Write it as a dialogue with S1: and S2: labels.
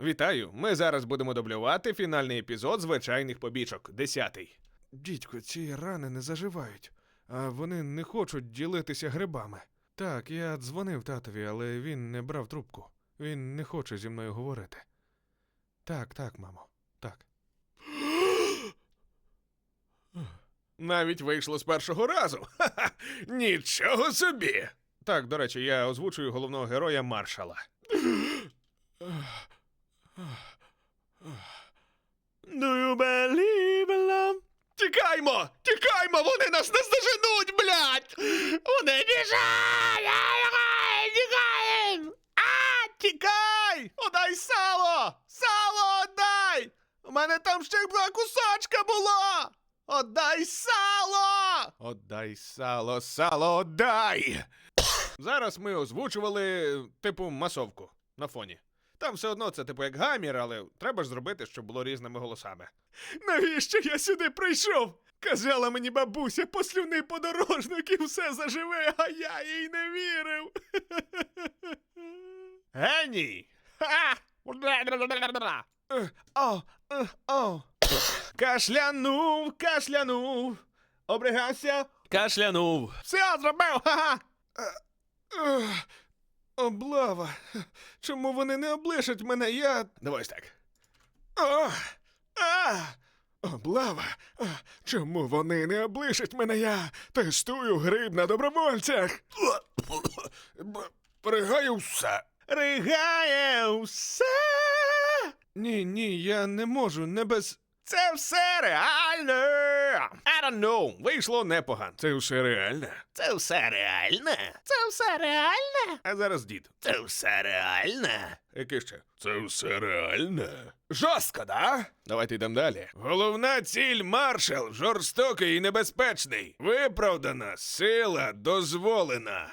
S1: Вітаю! Ми зараз будемо дублювати фінальний епізод звичайних побічок, десятий. Дідько, ці рани не заживають, а вони не хочуть ділитися грибами. Так, я дзвонив татові, але він не брав трубку. Він не хоче зі мною говорити. Так, так, мамо, так. Навіть вийшло з першого разу. Ха-ха! Нічого собі. Так, до речі, я озвучую головного героя маршала. Тікаймо! Тікаймо! Вони нас не здоженуть, блядь! Вони біжать! Ай, Тікаєм! А, тікай! Одай сало! Сало отдай! У мене там ще два кусочка було! Отдай сало! Отдай сало, сало, отдай! Зараз ми озвучували, типу, масовку на фоні. Там все одно це типу як гамір, але треба ж зробити, щоб було різними голосами. Навіщо я сюди прийшов? Казала мені бабуся, послюни подорожник і все заживе, а я їй не вірив. Геній! Ха! Е, О, е, о. Кашлянув, кашлянув. Обригався, кашлянув. Все зробив, ха-ха. Облава. Чому вони не облишать мене? Я. Давай ось так. О! А! Облава. Чому вони не облишать мене? Я тестую гриб на добровольцях. Ригаю все. Ригає все. Ні, ні, я не можу, не без. Це все реально. I don't know. Вийшло непогано. Це все реальне. Це все реальне. Це все реальне. А зараз дід. Це все реальне. Яке ще? Це все реальне. Жорстко, да? Давайте йдемо далі. Головна ціль маршал жорстокий і небезпечний. Виправдана сила дозволена.